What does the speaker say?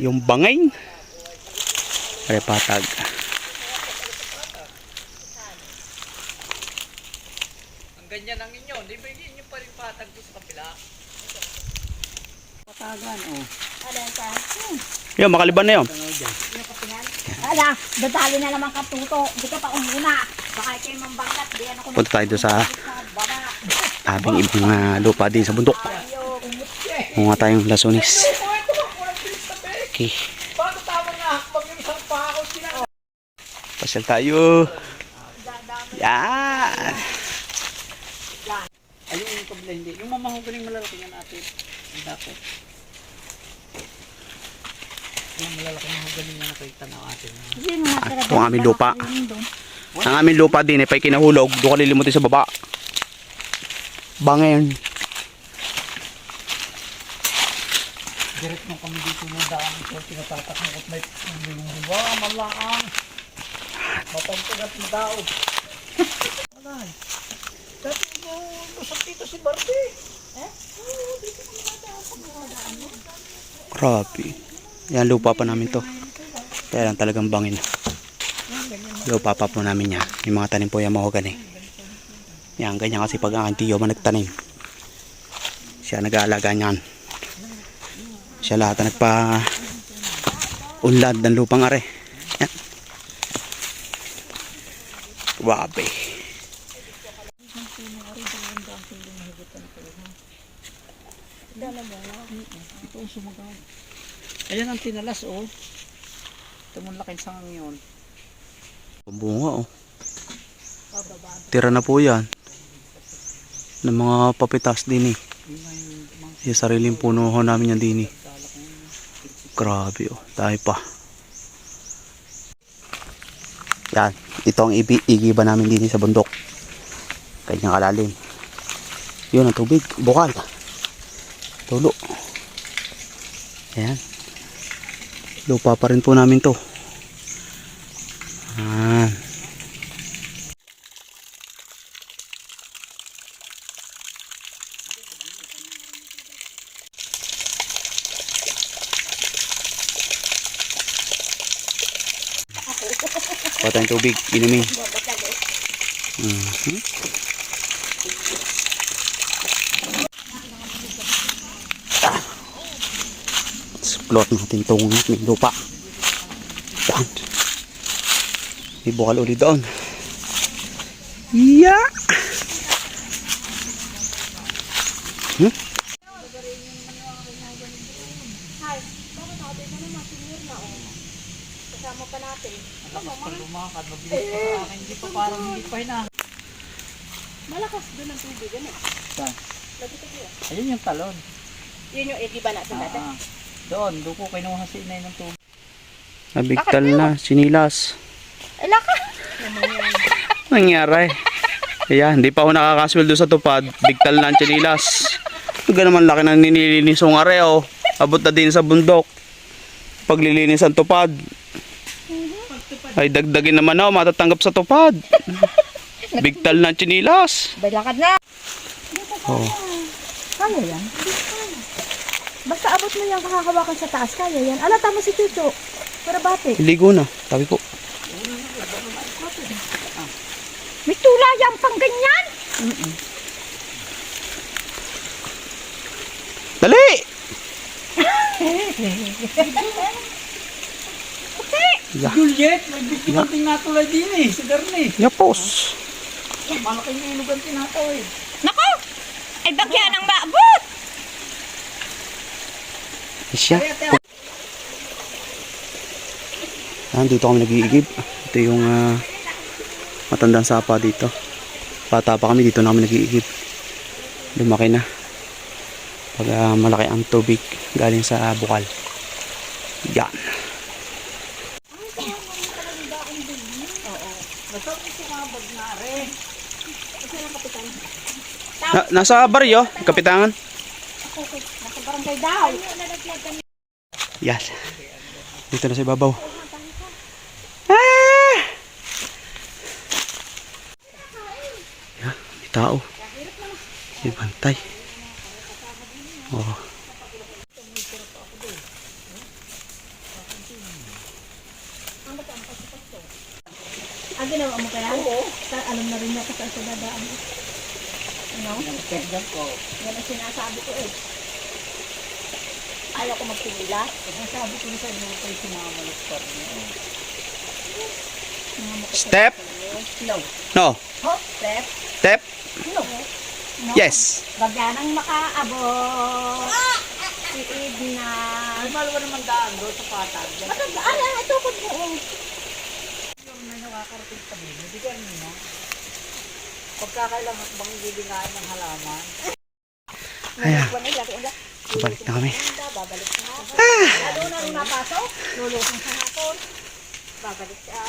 Yung bangay. Repatag. Ang ganyan ang inyo, di ba inyo pa rin patag sa kapila? Patagan, oh. Yan, makaliban na yun. Ala, dadali na naman katuto. Di ka pa umuna. Baka kayo mambangkat. Di ano ko Punta tayo sa tabing ibang ah, lupa din sa bundok. Mga tayong lasunis. Okay. Paano tama nga hakbang yung isang pako sila? Pasyal tayo. Yan. Ayun yung kabila, hindi. Yung mamahugaling malalaki yan natin. Ang dapat. Yung malalaki mahugaling yan nakita na atin. Ah, ito ang aming lupa. Ang aming lupa din, eh, pa'y kinahulog. Doon ka lilimutin sa baba. Bangin. Direct mo kami dito ng daan. Ito tinatatak mo at may yung hiwa, malaang. Mapagpagat mo daw. Alay. Dati mo, lusot dito si Barbie. Grabe. Yan, lupa pa namin to. Kaya lang talagang bangin. Lupa pa po namin yan. Yung mga tanim po yung mahogani. Yan, ganyan kasi pag ang tiyo man nagtanim. Siya nag-aalaga niyan. Siya lahat ang nagpa unlad ng lupang are. Yan. Grabe. Ayan ang tinalas, oh. Laking sangang yun. Bunga oh. Tira na po yan. Ng mga papitas din eh. Yung sariling puno ho namin yan din eh. Grabe oh. Dahil pa. Yan. Ito ang igiba namin eh sa bundok. Kanyang kalalim. Yun ang tubig. Bukal. Tulo. Ayan. Lupa pa rin po namin to. Ah. Kuha tayong tubig, inumin. Mhm. Ah. Explore natin itong may lupa. Yan. May bukal ulit doon. Yeah! Hmm? Lakas pa lumakad, mabilis pa sa akin. Hindi pa parang hindi pa hina. Malakas doon ang tubig. Ano? Saan? Ayun yung talon. Yun yung igiba natin dati. Ah, doon, doon ko kinuha si inay ng tubig. Nabigtal na, sinilas. Ay, laka! Nangyari. Kaya, hindi pa ako nakakasweldo sa tupad. Bigtal na ang chinilas. Huwag naman laki ng nililinis ng areo. Abot na din sa bundok. Paglilinis ang tupad. Ay, dagdagin naman ako, matatanggap sa tupad. Bigtal ang chinilas. Bay, lakad na! Oh. Kaya yan? Basta abot mo yan kakakawakan sa taas, kaya yan. Ala, tama si Chucho. Para bate. Iligo na, sabi ko. May tulayang pang ganyan! Dali! Yeah. Juliet, may bigyan din nga tulad din eh, sa garni. Yapos. Malaki yung inugan tinataw eh. Nako! Ay, bagyan ang maabot! Siya. Ah, dito kami nag-iigib. Ito yung ah, matandang sapa dito. Bata pa kami dito na kami nag-iigib. Lumaki na. Pag ah, malaki ang tubig galing sa bukal. Yan. Na, nasa baryo, kapitangan. Nasa barangay daw. Yan. Dito na sa ibabaw. Ah! Yan, may tao. May bantay. Oh. Ah, ginawa mo kaya? Oo. Sa- alam na rin niya kung saan siya dadaan. Ano? Tingnan ko. Yan ang sinasabi ko eh. Ayaw ko magpila. Sabi ko na sa inyo kayo sinamalit pa rin. Step. No. No. Hop, step. Step. No. no. Yes. Baganang makaabot. Si Edna. Ay, malawa naman daan doon sa patag. Matanda, ay, ay, tukod mo. Nakakarating kami. Hindi ka niyo. Pagkakailangan bang bibingain ng halaman. Ayan. Balik na kami. Babalik sa hapon. Ah. Lalo na rin mapasok. Lulusong sa hapon. Babalik siya.